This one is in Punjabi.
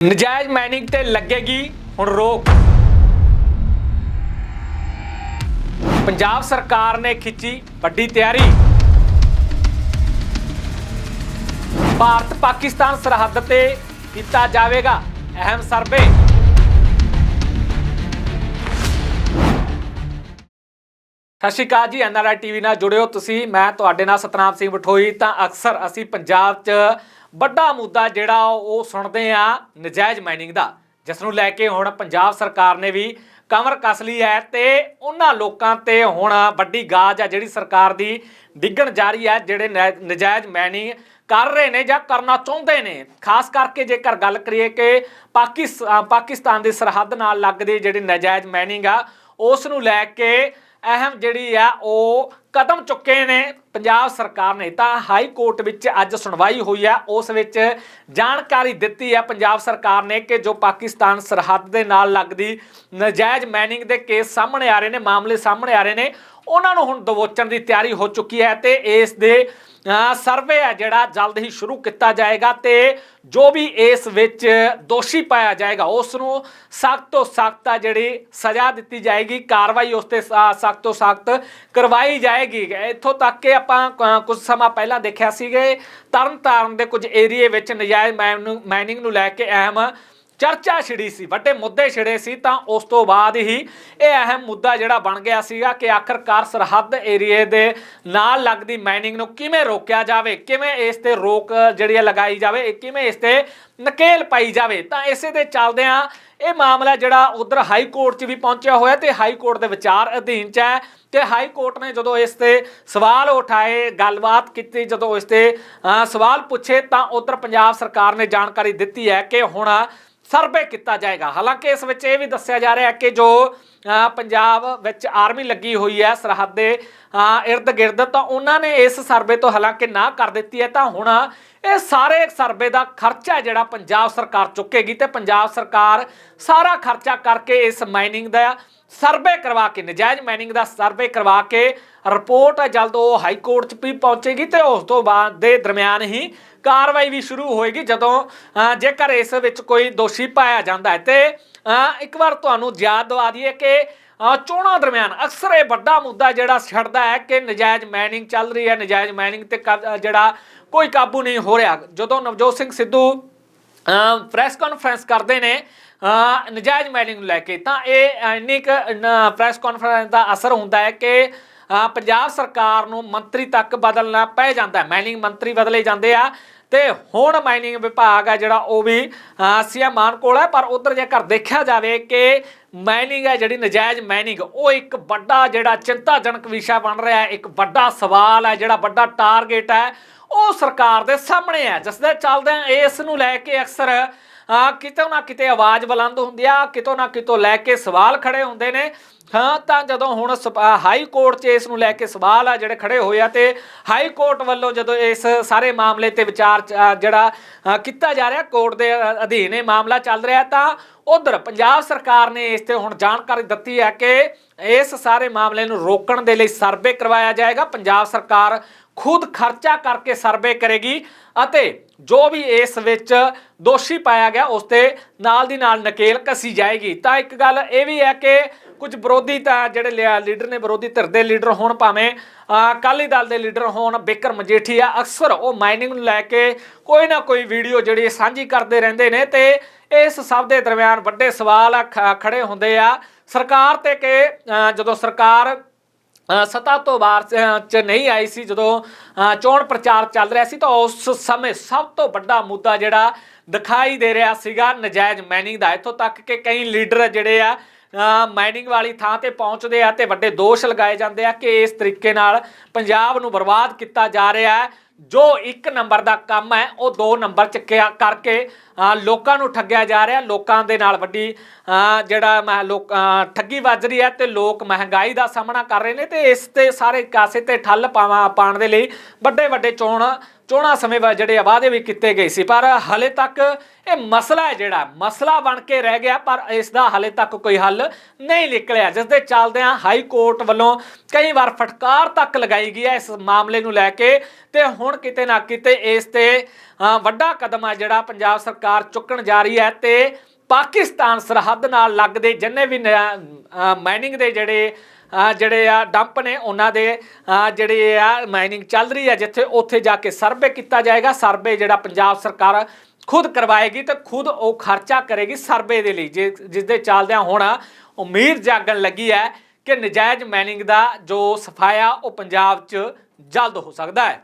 ਨਜਾਇਜ਼ ਮਾਈਨਿੰਗ ਤੇ ਲੱਗੇਗੀ, ਹੁਣ ਰੋਕ। ਪੰਜਾਬ ਸਰਕਾਰ ਨੇ ਖਿੱਚੀ ਵੱਡੀ ਤਿਆਰੀ। ਭਾਰਤ ਪਾਕਿਸਤਾਨ ਸਰਹੱਦ ਤੇ ਕੀਤਾ ਜਾਵੇਗਾ ਅਹਿਮ ਸਰਵੇ। ਸਤਿ ਸ਼੍ਰੀ ਅਕਾਲ ਜੀ ਐਨਆਰਆਈ ਟੀਵੀ ਨਾਲ ਜੁੜਿਓ ਤੁਸੀਂ। ਮੈਂ ਤੁਹਾਡੇ ਨਾਲ ਸਤਨਾਮ ਸਿੰਘ ਬਠੋਈ। ਤਾਂ ਅਕਸਰ ਅਸੀਂ ਪੰਜਾਬ 'ਚ ਵੱਡਾ ਮੁੱਦਾ ਜਿਹੜਾ ਉਹ ਸੁਣਦੇ ਆ ਨਜਾਇਜ਼ ਮਾਈਨਿੰਗ ਦਾ ਜਿਸ ਨੂੰ ਲੈ ਕੇ ਹੁਣ ਪੰਜਾਬ ਸਰਕਾਰ ਨੇ ਵੀ ਕਮਰ ਕਸ ਲਈ ਹੈ ਤੇ ਉਹਨਾਂ ਲੋਕਾਂ ਤੇ ਹੁਣ ਵੱਡੀ ਗਾਜ ਆ ਜਿਹੜੀ ਸਰਕਾਰ ਦੀ ਡਿੱਗਣ ਜਾਰੀ ਹੈ, ਜਿਹੜੇ ਨੈ- ਨਜਾਇਜ਼ ਮਾਈਨਿੰਗ ਕਰ ਰਹੇ ਨੇ ਜਾਂ ਕਰਨਾ ਚਾਹੁੰਦੇ ਨੇ। ਖਾਸ ਕਰਕੇ ਜੇਕਰ ਗੱਲ ਕਰੀਏ ਕਿ ਪਾਕਿਸ- ਪਾਕਿਸਤਾਨ ਦੀ ਸਰਹੱਦ ਨਾਲ ਲੱਗਦੀ ਜਿਹੜੀ ਨਜਾਇਜ਼ ਮਾਈਨਿੰਗ ਆ, ਉਸ ਨੂੰ ਲੈ ਕੇ ਅਹਿਮ ਜਿਹੜੀ ਆ, ਉਹ ਕਦਮ ਚੁੱਕੇ ਨੇ ਪੰਜਾਬ ਸਰਕਾਰ ਨੇ। ਤਾਂ ਹਾਈ ਕੋਰਟ ਵਿੱਚ ਅੱਜ ਸੁਣਵਾਈ ਹੋਈ ਆ। ਉਸ ਵਿੱਚ ਜਾਣਕਾਰੀ ਦਿੱਤੀ ਹੈ ਪੰਜਾਬ ਸਰਕਾਰ ਨੇ ਕਿ ਜੋ ਪਾਕਿਸਤਾਨ ਸਰਹੱਦ ਦੇ ਨਾਲ ਲੱਗਦੀ ਨਜਾਇਜ਼ ਮਾਈਨਿੰਗ ਦੇ ਕੇਸ ਸਾਹਮਣੇ ਆ ਰਹੇ ਨੇ, ਮਾਮਲੇ ਸਾਹਮਣੇ ਆ ਰਹੇ ਨੇ ਉਹਨਾਂ ਨੂੰ ਹੁਣ ਦਬੋਚਣ ਦੀ ਤਿਆਰੀ ਹੋ ਚੁੱਕੀ ਹੈ ਤੇ ਇਸ ਦੇ ਸਰਵੇ ਹੈ ਜਿਹੜਾ ਜਲਦ ਹੀ ਸ਼ੁਰੂ ਕੀਤਾ ਜਾਏਗਾ ਤੇ ਜੋ ਵੀ ਇਸ ਵਿੱਚ ਦੋਸ਼ੀ ਪਾਇਆ ਜਾਏਗਾ ਉਸ ਨੂੰ ਸਖਤ ਤੋਂ ਸਖਤ ਜਿਹੜੀ ਸਜ਼ਾ ਦਿੱਤੀ ਜਾਏਗੀ, ਕਾਰਵਾਈ ਉਸ ਤੇ ਸਖਤ ਤੋਂ ਸਖਤ ਕਰਵਾਈ ਜਾਏਗੀ। ਇੱਥੋਂ ਤੱਕ ਕਿ ਆਪਾਂ ਕੁਝ ਸਮਾਂ ਪਹਿਲਾਂ ਦੇਖਿਆ ਸੀਗੇ, ਤਰਨਤਾਰਨ ਦੇ ਕੁਝ ਏਰੀਏ ਵਿੱਚ ਨਜਾਇਜ਼ ਮਾਈਨਿੰਗ ਨੂੰ ਲੈ ਕੇ ਅਹਿਮ ਚਰਚਾ ਛਿੜੀ ਸੀ, ਵੱਡੇ ਮੁੱਦੇ ਛਿੜੇ ਸੀ, ਤਾਂ ਉਸ ਤੋਂ ਬਾਅਦ ਹੀ ਇਹ ਅਹਿਮ ਮੁੱਦਾ ਜਿਹੜਾ ਬਣ ਗਿਆ ਸੀਗਾ ਕਿ ਆਖਰਕਾਰ ਸਰਹੱਦ ਏਰੀਏ ਦੇ ਨਾਲ ਲੱਗਦੀ ਮਾਈਨਿੰਗ ਨੂੰ ਕਿਵੇਂ ਰੋਕਿਆ ਜਾਵੇ, ਕਿਵੇਂ ਇਸ ਤੇ ਰੋਕ ਜਿਹੜੀ ਹੈ ਲਗਾਈ ਜਾਵੇ ਕਿਵੇਂ ਇਸ ਤੇ ਨਕੇਲ ਪਾਈ ਜਾਵੇ। ਤਾਂ ਇਸੇ ਦੇ ਚੱਲਦਿਆਂ ਇਹ ਮਾਮਲਾ ਜਿਹੜਾ ਉਧਰ ਹਾਈ ਕੋਰਟ 'ਚ ਵੀ ਪਹੁੰਚਿਆ ਹੋਇਆ ਤੇ ਹਾਈ ਕੋਰਟ ਦੇ ਵਿਚਾਰ ਅਧੀਨ 'ਚ ਹੈ ਤੇ ਹਾਈ ਕੋਰਟ ਨੇ ਜਦੋਂ ਇਸ ਤੇ ਸਵਾਲ ਉਠਾਏ, ਗੱਲਬਾਤ ਕੀਤੀ, ਜਦੋਂ ਇਸ ਤੇ ਸਵਾਲ ਪੁੱਛੇ, ਤਾਂ ਉਧਰ ਪੰਜਾਬ ਸਰਕਾਰ ਨੇ ਜਾਣਕਾਰੀ ਦਿੱਤੀ ਹੈ ਕਿ ਹੁਣ ਸਰਵੇ ਕੀਤਾ ਜਾਏਗਾ। ਹਾਲਾਂਕਿ ਇਸ ਵਿੱਚ ਇਹ ਵੀ ਦੱਸਿਆ ਜਾ ਰਿਹਾ ਹੈ ਕਿ ਜੋ ਪੰਜਾਬ ਵਿੱਚ ਆਰਮੀ ਲੱਗੀ ਹੋਈ ਹੈ, ਸਰਹੱਦ ਦੇ ਇਰਦ ਗਿਰਦ ਤਾਂ ਉਹਨਾਂ ਨੇ ਇਸ ਸਰਵੇ ਤੋਂ ਹਾਲਾਂਕਿ ਨਾ ਕਰ ਦਿੱਤੀ ਹੈ। ਤਾਂ ਹੁਣ ਇਹ ਸਾਰੇ ਸਰਵੇ ਦਾ ਖਰਚਾ ਜਿਹੜਾ ਪੰਜਾਬ ਸਰਕਾਰ ਚੁੱਕੇਗੀ ਤੇ ਪੰਜਾਬ ਸਰਕਾਰ ਸਾਰਾ ਖਰਚਾ ਕਰਕੇ ਇਸ ਮਾਈਨਿੰਗ ਦਾ ਸਰਵੇ ਕਰਵਾ ਕੇ, ਨਜਾਇਜ਼ ਮਾਈਨਿੰਗ ਦਾ ਸਰਵੇ ਕਰਵਾ ਕੇ ਰਿਪੋਰਟ ਜਲਦ ਉਹ ਹਾਈ ਕੋਰਟ 'ਚ ਵੀ ਪਹੁੰਚੇਗੀ ਤੇ ਉਸ ਤੋਂ ਬਾਅਦ ਦੇ ਦਰਮਿਆਨ ਹੀ ਕਾਰਵਾਈ ਵੀ ਸ਼ੁਰੂ ਹੋਏਗੀ ਜਦੋਂ ਜੇਕਰ ਇਸ ਵਿੱਚ ਕੋਈ ਦੋਸ਼ੀ ਪਾਇਆ ਜਾਂਦਾ ਹੈ। ਤੇ ਇੱਕ ਵਾਰ ਤੁਹਾਨੂੰ ਯਾਦ ਦਵਾ ਦਈਏ ਕਿ ਚੋਣਾਂ ਦਰਮਿਆਨ ਅਕਸਰ ਇਹ ਵੱਡਾ ਮੁੱਦਾ ਜਿਹੜਾ ਛੱਡਦਾ ਹੈ ਕਿ ਨਜਾਇਜ਼ ਮਾਈਨਿੰਗ ਚੱਲ ਰਹੀ ਹੈ। ਨਜਾਇਜ਼ ਮਾਈਨਿੰਗ ਤੇ ਕਬ- ਜਿਹੜਾ ਕੋਈ ਕਾਬੂ ਨਹੀਂ ਹੋ ਰਿਹਾ। ਜਦੋਂ ਨਵਜੋਤ ਸਿੰਘ ਸਿੱਧੂ ਪ੍ਰੈਸ ਕਾਨਫਰੰਸ ਕਰਦੇ ਨੇ ਅ, ਨਜਾਇਜ਼ ਮਾਈਨਿੰਗ ਨੂੰ ਲੈ ਕੇ ਤਾਂ ਇਹ ਇੰਨੀ ਕੁ ਪ੍ਰੈਸ ਕਾਨਫਰੰਸ ਦਾ ਅਸਰ ਹੁੰਦਾ ਹੈ ਕਿ ਪੰਜਾਬ ਸਰਕਾਰ ਨੂੰ ਮੰਤਰੀ ਤੱਕ ਬਦਲਣਾ ਪੈ ਜਾਂਦਾ ਮਾਈਨਿੰਗ ਮੰਤਰੀ ਬਦਲੇ ਜਾਂਦੇ ਆ ਤੇ ਹੁਣ ਮਾਈਨਿੰਗ ਵਿਭਾਗ ਆ ਜਿਹੜਾ ਉਹ ਵੀ ਸੀਐਮ ਮਾਨ ਕੋਲ ਹੈ ਪਰ ਉਧਰ ਜੇਕਰ ਦੇਖਿਆ ਜਾਵੇ ਕਿ ਮਾਈਨਿੰਗ ਹੈ ਜਿਹੜੀ ਨਜਾਇਜ਼ ਮਾਈਨਿੰਗ ਉਹ ਇੱਕ ਵੱਡਾ ਜਿਹੜਾ ਚਿੰਤਾਜਨਕ ਵਿਸ਼ਾ ਬਣ ਰਿਹਾ ਹੈ। ਇੱਕ ਵੱਡਾ ਸਵਾਲ ਹੈ, ਜਿਹੜਾ ਵੱਡਾ ਟਾਰਗੇਟ ਹੈ ਉਹ ਸਰਕਾਰ ਦੇ ਸਾਹਮਣੇ ਹੈ ਜਿਸ ਦੇ ਚੱਲਦੇ ਇਸ ਨੂੰ ਲੈ ਕੇ ਅਕਸਰ ਆ ਨਾ ਕਿਤੇ ਆਵਾਜ਼ ਬੁਲੰਦ ਹੁੰਦੀ ਆ, ਕਿਤੋਂ ਨਾ ਕਿਤੋਂ ਲੈ ਕੇ ਸਵਾਲ ਖੜੇ ਹੁੰਦੇ ਨੇ। ਹਾਂ, ਤਾਂ ਜਦੋਂ ਹੁਣ ਸਪ- ਹਾਈ ਕੋਰਟ 'ਚ ਇਸ ਨੂੰ ਲੈ ਕੇ ਸਵਾਲ ਆ ਜਿਹੜੇ ਖੜੇ ਹੋਏ ਆ ਤੇ ਹਾਈ ਕੋਰਟ ਵੱਲੋਂ ਜਦੋਂ ਇਸ ਸਾਰੇ ਮਾਮਲੇ ਤੇ ਵਿਚਾਰ ਜਿਹੜਾ ਕੀਤਾ ਜਾ ਰਿਹਾ, ਕੋਰਟ ਦੇ ਅਧੀਨ ਇਹ ਮਾਮਲਾ ਚੱਲ ਰਿਹਾ, ਤਾਂ ਉਧਰ ਪੰਜਾਬ ਸਰਕਾਰ ਨੇ ਇਸ ਤੇ ਹੁਣ ਜਾਣਕਾਰੀ ਦਿੱਤੀ ਹੈ ਕਿ ਇਸ ਸਾਰੇ ਮਾਮਲੇ ਨੂੰ ਰੋਕਣ ਦੇ ਲਈ ਸਰਵੇ ਕਰਵਾਇਆ ਜਾਏਗਾ। ਪੰਜਾਬ ਸਰਕਾਰ ਖੁਦ ਖਰਚਾ ਕਰਕੇ ਸਰਵੇ ਕਰੇਗੀ ਅਤੇ ਜੋ ਵੀ ਇਸ ਵਿੱਚ ਦੋਸ਼ੀ ਪਾਇਆ ਗਿਆ, ਉਸ ਤੇ ਨਾਲ ਦੀ ਨਾਲ ਨਕੇਲ ਕਸੀ ਜਾਏਗੀ। ਤਾਂ ਇੱਕ ਗੱਲ ਇਹ ਵੀ ਹੈ ਕਿ ਕੁਝ ਵਿਰੋਧੀ ਤਾਂ ਜਿਹੜੇ ਲਿਆ- ਲੀਡਰ ਨੇ, ਵਿਰੋਧੀ ਧਿਰ ਦੇ ਲੀਡਰ ਹੋਣ ਭਾਵੇਂ ਅਕਾਲੀ ਦਲ ਦੇ ਲੀਡਰ ਹੋਣ ਬਿਕਰ ਮਜੀਠੀਆ, ਅਕਸਰ ਉਹ ਮਾਈਨਿੰਗ ਨੂੰ ਲੈ ਕੇ ਕੋਈ ਨਾ ਕੋਈ ਵੀਡੀਓ ਜਿਹੜੀ ਸਾਂਝੀ ਕਰਦੇ ਰਹਿੰਦੇ ਨੇ ਤੇ ਇਸ ਸਭ ਦੇ ਦਰਮਿਆਨ ਵੱਡੇ ਸਵਾਲ ਖ- ਖੜੇ ਹੁੰਦੇ ਆ। ਸਰਕਾਰ ਤੇ ਕਿ ਜਦੋਂ ਸਰਕਾਰ ਅ, ਸੱਤਾ ਤੋਂ ਬਾਹਰ ਚ- ਨਹੀਂ ਆਈ ਸੀ ਜਦੋਂ ਚੋਣ ਪ੍ਰਚਾਰ ਚੱਲ ਰਿਹਾ ਸੀ ਤਾਂ ਉਸ ਸਮੇਂ ਸਭ ਤੋਂ ਵੱਡਾ ਮੁੱਦਾ ਜਿਹੜਾ ਦਿਖਾਈ ਦੇ ਰਿਹਾ ਸੀਗਾ ਨਜਾਇਜ਼ ਮੈਨਿੰਗ ਦਾ। ਇੱਥੋਂ ਤੱਕ ਕਿ ਕਈ ਲੀਡਰ ਜਿਹੜੇ ਆ ਮਾਈਨਿੰਗ ਵਾਲੀ ਥਾਂ ਤੇ ਪਹੁੰਚਦੇ ਆ ਤੇ ਵੱਡੇ ਦੋਸ਼ ਲਗਾਏ ਜਾਂਦੇ ਆ ਕਿ ਇਸ ਤਰੀਕੇ ਨਾਲ ਪੰਜਾਬ ਨੂੰ ਬਰਬਾਦ ਕੀਤਾ ਜਾ ਰਿਹਾ ਹੈ। ਜੋ ਇੱਕ ਨੰਬਰ ਦਾ ਕੰਮ ਹੈ, ਉਹ ਦੋ ਨੰਬਰ ਚ ਕਿਆ- ਕਰਕੇ ਲੋਕਾਂ ਨੂੰ ਠੱਗਿਆ ਜਾ ਰਿਹਾ। ਲੋਕਾਂ ਦੇ ਨਾਲ ਵੱਡੀ ਜਿਹੜਾ ਮੈਂ ਲੋਕ ਠੱਗੀ ਵੱਜ ਰਹੀ ਹੈ ਤੇ ਲੋਕ ਮਹਿੰਗਾਈ ਦਾ ਸਾਹਮਣਾ ਕਰ ਰਹੇ ਨੇ ਤੇ ਇਸ ਤੇ ਸਾਰੇ ਕਾਸੇ ਤੇ ਠੱਲ ਪਾਵਾਂ, ਪਾਉਣ ਦੇ ਲਈ ਵੱਡੇ ਵੱਡੇ ਚੋਣ ਚੋਣਾਂ ਸਮੇਂ ਵਾ ਜਿਹੜੇ ਆ, ਵਾਅਦੇ ਵੀ ਕੀਤੇ ਗਏ ਸੀ, ਪਰ ਹਲੇ ਤੱਕ ਇਹ ਮਸਲਾ ਹੈ ਜਿਹੜਾ, ਮਸਲਾ ਬਣ ਕੇ ਰਹਿ ਗਿਆ, ਪਰ ਇਸ ਦਾ ਹਲੇ ਤੱਕ ਕੋਈ ਹੱਲ ਨਹੀਂ ਨਿਕਲਿਆ। ਜਿਸ ਦੇ ਚੱਲਦਿਆਂ ਹਾਈ ਕੋਰਟ ਵੱਲੋਂ ਕਈ ਵਾਰ ਫਟਕਾਰ ਤੱਕ ਲਗਾਈ ਗਈ ਹੈ ਇਸ ਮਾਮਲੇ ਨੂੰ ਲੈ ਕੇ, ਤੇ ਹੁਣ ਕਿਤੇ ਨਾ ਕਿਤੇ ਇਸ ਤੇ ਵੱਡਾ ਕਦਮ ਆ ਜਿਹੜਾ ਪੰਜਾਬ ਸਰਕਾਰ ਚੁੱਕਣ ਜਾ ਰਹੀ ਹੈ, ਤੇ ਪਾਕਿਸਤਾਨ ਸਰਹੱਦ ਨਾਲ ਲੱਗਦੇ ਜਿੰਨੇ ਵੀ ਮਾਈਨਿੰਗ ਦੇ ਜਿਹੜੇ ਜਿਹੜੇ ਆ ਡੰਪ ਨੇ, ਉਹਨਾਂ ਦੇ ਜਿਹੜੇ ਆ ਮਾਈਨਿੰਗ ਚੱਲ ਰਹੀ ਹੈ ਜਿੱਥੇ ਉੱਥੇ ਜਾ ਕੇ ਸਰਵੇ ਕੀਤਾ ਜਾਏਗਾ। ਸਰਵੇ ਜਿਹੜਾ ਪੰਜਾਬ ਸਰਕਾਰ ਖੁਦ ਕਰਵਾਏਗੀ ਤੇ ਖੁਦ ਉਹ ਖਰਚਾ ਕਰੇਗੀ ਸਰਵੇ ਦੇ ਲਈ। ਜਿਸ ਦੇ ਚੱਲਦਿਆਂ ਹੁਣ ਉਮੀਦ ਜਾਗਣ ਲੱਗੀ ਹੈ ਕਿ ਨਜਾਇਜ਼ ਮਾਈਨਿੰਗ ਦਾ ਜੋ ਸਫਾਇਆ ਉਹ ਪੰਜਾਬ 'ਚ ਜਲਦ ਹੋ ਸਕਦਾ ਹੈ।